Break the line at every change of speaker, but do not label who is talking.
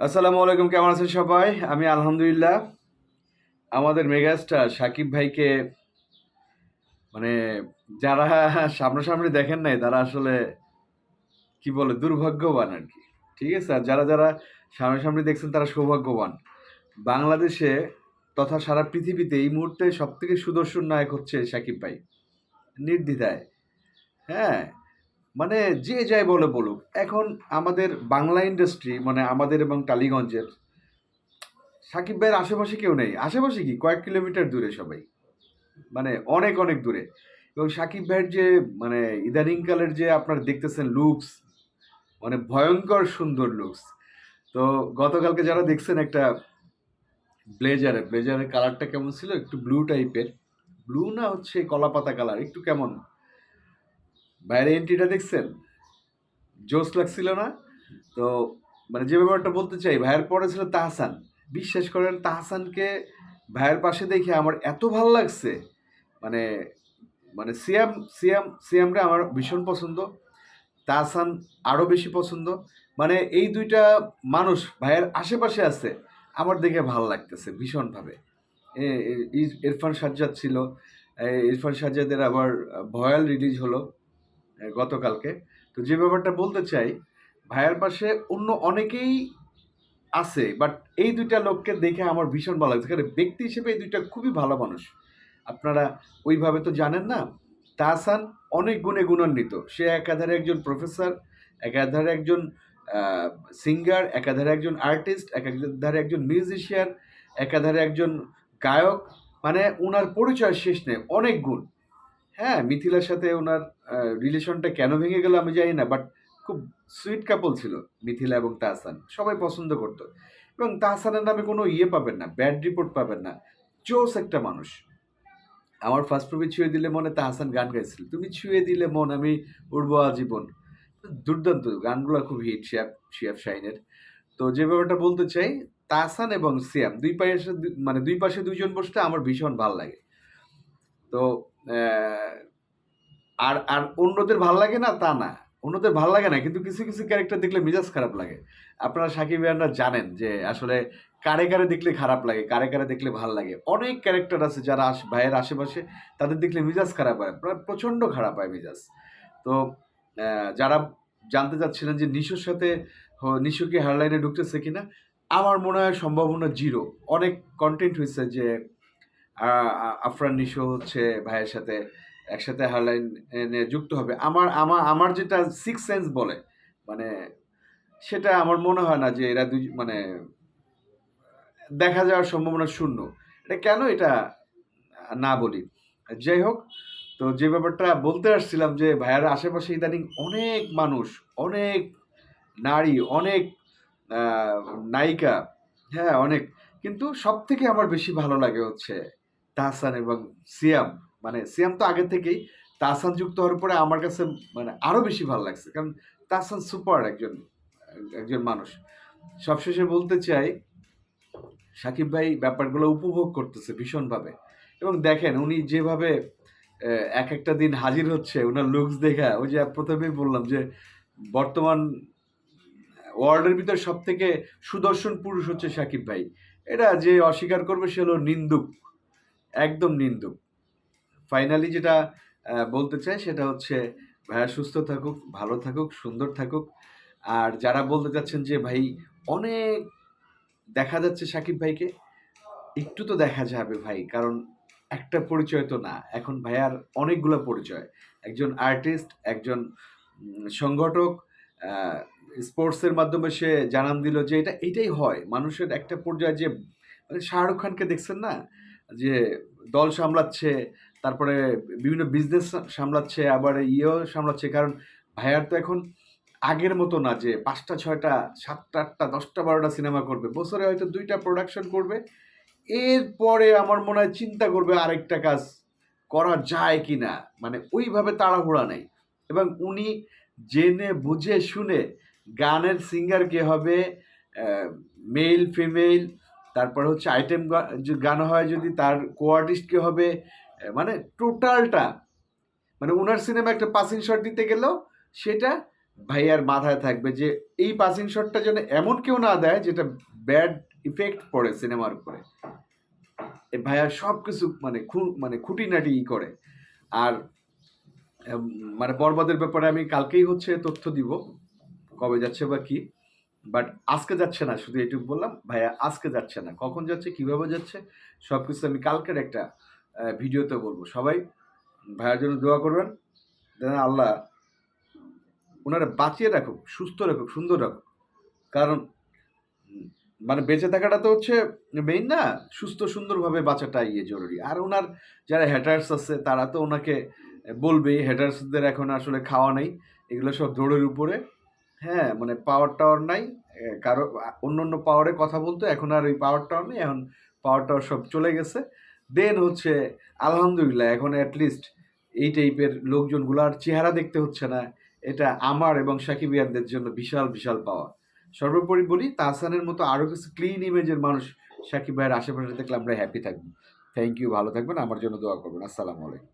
আসসালামু আলাইকুম, কেমন আছেন সবাই? আমি আলহামদুলিল্লাহ। আমাদের মেগাস্টার সাকিব ভাইকে মানে যারা সামনাসামনি দেখেন নাই, তারা আসলে কি বলে, দুর্ভাগ্যবান আর কি। ঠিক আছে? আর যারা যারা সামনাসামনি দেখছেন, তারা সৌভাগ্যবান। বাংলাদেশে তথা সারা পৃথিবীতে এই মুহূর্তে সব থেকে সুদর্শন নায়ক হচ্ছে সাকিব ভাই। নির্দ্বিধায়। হ্যাঁ? মানে যে যাই বলে বলুক, এখন আমাদের বাংলা ইন্ডাস্ট্রি মানে আমাদের এবং টালিগঞ্জের, সাকিব ভাইয়ের আশেপাশে কেউ নেই। আশেপাশে কি? কয়েক কিলোমিটার দূরে সবাই। মানে অনেক অনেক দূরে। এবং সাকিব ভাইয়ের যে মানে ইদানিংকালের যে আপনারা দেখতেছেন লুকস মানে ভয়ঙ্কর সুন্দর লুকস তো গতকালকে যারা দেখছেন একটা ব্লেজারে ব্লেজারের কালারটা কেমন ছিল? একটু ব্লু টাইপের ব্লু না হচ্ছে কলা পাতা কালার একটু কেমন? বাইরে এন্ট্রিটা দেখছেন? জোস লাগছিল না? তো মানে যে ব্যাপারটা বলতে চাই, ভাইয়ের পরে ছিল তাহসান। বিশ্বাস করেন, তাহসানকে ভাইয়ের পাশে দেখে আমার এত ভালো লাগছে। মানে মানে সিয়াম সিয়াম সিয়ামটা আমার ভীষণ পছন্দ। তাহসান আরও বেশি পছন্দ। মানে এই দুইটা মানুষ ভাইয়ের আশেপাশে আছে, আমার দেখে ভালো লাগতেছে ভীষণভাবে। ইরফান সাজ্জাদ ছিল। ইরফান সাজ্জাদের আবার ভয়াল রিলিজ হলো। গতকালকে। তো যে ব্যাপারটা বলতে চাই, ভাইয়ের পাশে অন্য অনেকেই আছে বাট এই দুইটা লোককে দেখে আমার ভীষণ ভালো লাগছে। কারণ ব্যক্তি হিসেবে এই দুইটা খুবই ভালো মানুষ। আপনারা ওইভাবে তো জানেন না, তাহসান অনেক গুণে গুণান্বিত। সে একাধারে একজন প্রফেসর একাধারে একজন সিঙ্গার একাধারে একজন আর্টিস্ট একাধারে একজন মিউজিশিয়ান একাধারে একজন গায়ক। মানে ওনার পরিচয় শেষ নেই, অনেক গুণ। হ্যাঁ মিথিলার সাথে ওনার রিলেশনটা কেন ভেঙে গেল আমি জানি না বাট খুব সুইট কাপল ছিল, মিথিলা এবং তাহসান। সবাই পছন্দ করতো। এবং তাহসানের নামে কোনো ইয়ে পাবেন না ব্যাড রিপোর্ট পাবেন না। জোস একটা মানুষ। আমার ফার্স্ট মুভি ছুঁয়ে দিলে মনে তাহসান গান গাইছিল। তুমি ছুঁয়ে দিলে মন, আমি উড়বো আজীবন। দুর্দান্ত, গানগুলো খুব হিট শিয়াব শিয়াব শাইনের তো যে ব্যাপারটা বলতে চাই, তাহসান এবং সিয়াম দুই পাশে মানে দুই পাশে দুইজন বসতে আমার ভীষণ ভালো লাগে। তো আর আর অন্যদের ভালো লাগে না, তা না। অন্যদের ভালো লাগে না, কিন্তু কিছু কিছু ক্যারেক্টার দেখলে মেজাজ খারাপ লাগে। আপনারা সাকিব ভাইয়ানরা জানেন যে আসলে কারে কারে দেখলে খারাপ লাগে, কারে কারে দেখলে ভালো লাগে। অনেক ক্যারেক্টার আছে যারা আশ- ভাইয়ের আশেপাশে, তাদের দেখলে মেজাজ খারাপ হয় প্রচণ্ড খারাপ হয় মেজাজ। তো যারা জানতে চাচ্ছিলেন যে নিশোর সাথে হ- নিশো কি হেয়ারলাইনে ঢুকতেছে কিনা, আমার মনে হয় সম্ভাবনা জিরো অনেক কন্টেন্ট হয়েছে যে আফরান নিশো হচ্ছে ভাইয়ের সাথে একসাথে হারলাইন যুক্ত হবে। আমার আমার আমার যেটা সিক্স সেন্স বলে মানে সেটা আমার মনে হয় না যে এরা দুই মানে দেখা যাওয়ার সম্ভাবনা শূন্য। এটা কেন এটা না বলি? যাই হোক, তো যে ব্যাপারটা বলতে আসছিলাম যে ভাইয়ার আশেপাশে ইদানিং অনেক মানুষ, অনেক নারী, অনেক নায়িকা হ্যাঁ অনেক। কিন্তু সব থেকে আমার বেশি ভালো লাগে হচ্ছে তাহসান এবং সিয়াম। মানে সিয়াম তো আগে থেকেই। তাহসান যুক্ত হওয়ার পরে আমার কাছে মানে আরও বেশি ভালো লাগছে। কারণ তাহসান সুপার একজন একজন মানুষ। সবশেষে বলতে চাই, সাকিব ভাই ব্যাপারগুলো উপভোগ করতেছে ভীষণভাবে। এবং দেখেন উনি যেভাবে এক একটা দিন হাজির হচ্ছে ওনার লুকস দেখা, ওই যে প্রথমেই বললাম যে বর্তমান ওয়ার্ল্ডের ভিতর সব থেকে সুদর্শন পুরুষ হচ্ছে সাকিব ভাই। এটা যে অস্বীকার করবে সে হলো নিন্দুক, একদম নিন্দুক। ফাইনালি যেটা বলতে চাই সেটা হচ্ছে, ভাইয়া সুস্থ থাকুক, ভালো থাকুক, সুন্দর থাকুক। আর যারা বলতে চাচ্ছেন যে, ভাই, অনেক দেখা যাচ্ছে সাকিব ভাইকে, একটু তো দেখা যাবে ভাই, কারণ একটা পরিচয় তো না। এখন ভাইয়ার অনেকগুলো পরিচয়। একজন আর্টিস্ট একজন সংগঠক স্পোর্টসের মাধ্যমে সে জানান দিল যে, এটা, এটাই হয়। মানুষের একটা পর্যায়ে যে মানে শাহরুখ খানকে দেখছেন না? যে, দল সামলাচ্ছে তারপরে বিভিন্ন বিজনেস সামলাচ্ছে, আবার ইয়েও সামলাচ্ছে। কারণ ভাইয়ার তো এখন আগের মতো না যে পাঁচটা, ছয়টা, সাতটা, আটটা, দশটা, বারোটা সিনেমা করবে। বছরে হয়তো দুইটা প্রোডাকশন করবে। এরপরে আমার মনে হয় চিন্তা করবে আরেকটা কাজ করা যায় কি না মানে ওইভাবে তাড়াহুড়া নেই। এবং উনি জেনে বুঝে শুনে গানের সিঙ্গার কে হবে মেল ফিমেল তারপর হচ্ছে আইটেম গান হয় যদি তার কোয়ার্টিস্ট কে হবে মানে টোটালটা মানে ওনার সিনেমা একটা পাসিং শট দিতে গেলেও সেটা ভাইয়ার মাথায় থাকবে যে এই পাসিং শটটা যেন এমন কেউ না দেয় যেটা ব্যাড ইফেক্ট পড়ে সিনেমার উপরে। ভাইয়া সব কিছু মানে মানে খুঁটিনাটি ই করে। আর মানে বরবাদের ব্যাপারে আমি কালকেই হচ্ছে তথ্য দিব, কবে যাচ্ছে বা কি বাট আজকে যাচ্ছে না, শুধু এটুকু বললাম, ভাইয়া আজকে যাচ্ছে না, কখন যাচ্ছে, কীভাবে যাচ্ছে সব কিছু আমি কালকের একটা ভিডিওতে বলব। সবাই ভাইয়ার জন্য দোয়া করবেন, যেন আল্লাহ ওনারা বাঁচিয়ে রাখুক, সুস্থ রাখুক, সুন্দর রাখুক। কারণ মানে বেঁচে থাকাটা তো হচ্ছে মেইন না, সুস্থ সুন্দরভাবে বাঁচাটা ইয়ে জরুরি। আর ওনার যারা হ্যাটার্স আছে, তারা তো ওনাকে বলবেই হ্যাটার্সদের এখন আসলে খাওয়া নেই, এগুলো সব দৌড়ের উপরে। হ্যাঁ মানে পাওয়ার টাওয়ার নাই কারও অন্য অন্য পাওয়ারে কথা বলতো, এখন আর ওই পাওয়ার টাওয়ার নেই, এখন পাওয়ার টাওয়ার সব চলে গেছে। দেন হচ্ছে, আলহামদুলিল্লাহ, এখন অ্যাটলিস্ট এই টাইপের লোকজনগুলার চেহারা দেখতে হচ্ছে না। এটা আমার এবং সাকিবিয়ানদের জন্য বিশাল বিশাল পাওয়া। সর্বোপরি বলি, তাহসানের মতো আরও কিছু ক্লিন ইমেজের মানুষ সাকিব ভাইয়ের আশেপাশে দেখলে আমরা হ্যাপি থাকব। থ্যাংক ইউ ভালো থাকবেন, আমার জন্য দোয়া করবেন। আসসালামু আলাইকুম।